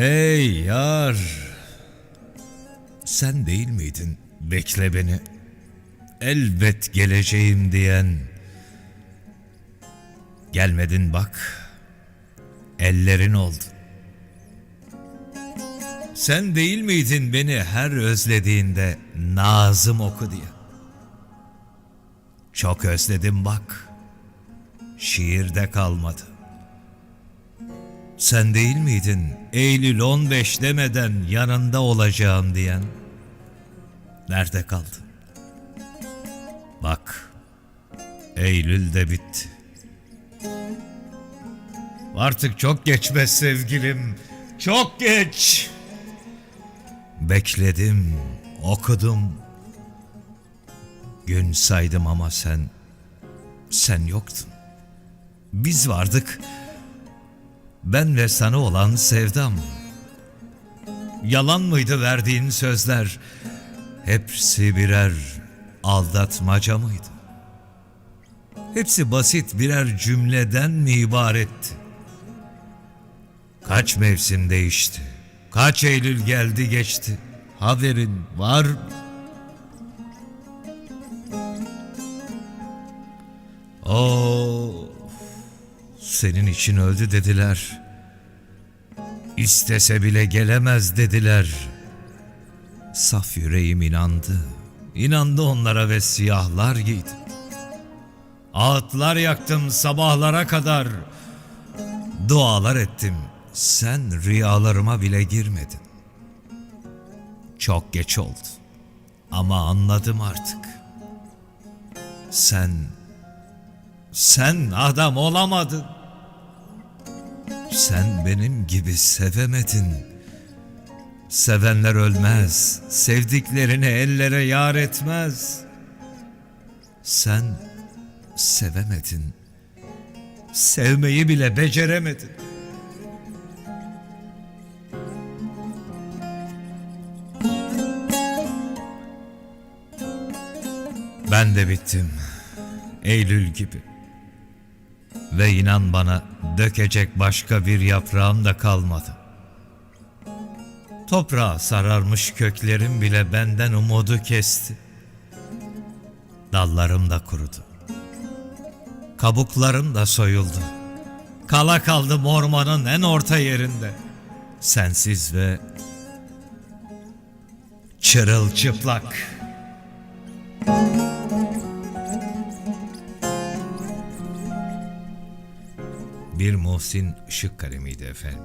Ey yar! Sen değil miydin bekle beni? Elbet geleceğim diyen. Gelmedin bak. Ellerin oldu. Sen değil miydin beni her özlediğinde Nazım oku diye? Çok özledim bak. Şiirde kalmadı. Sen değil miydin Eylül 15 demeden yanında olacağım diyen? Nerede kaldı? Bak, Eylül de bitti. Artık çok geç be sevgilim, çok geç. Bekledim, okudum. Gün saydım ama sen, sen yoktun. Biz vardık, ben ve sana olan sevdam. Yalan mıydı verdiğin sözler? Hepsi birer aldatmaca mıydı? Hepsi basit birer cümleden mi ibaretti? Kaç mevsim değişti? Kaç Eylül geldi geçti? Haberin var mı? Of, senin için öldü dediler. İstese bile gelemez dediler. Saf yüreğim inandı. İnandı onlara ve siyahlar giydi. Ağıtlar yaktım sabahlara kadar. Dualar ettim. Sen rüyalarıma bile girmedin. Çok geç oldu. Ama anladım artık. Sen sen adam olamadın. Sen benim gibi sevemedin. Sevenler ölmez, sevdiklerini ellere yar etmez. Sen sevemedin. Sevmeyi bile beceremedin. Ben de bittim. Eylül gibi. Ve inan bana dökecek başka bir yaprağım da kalmadı. Toprağa sararmış köklerim bile benden umudu kesti. Dallarım da kurudu. Kabuklarım da soyuldu. Kala kaldım ormanın en orta yerinde. Sensiz ve çırılçıplak. Bir Muhsin ışık kalemiydi efendim.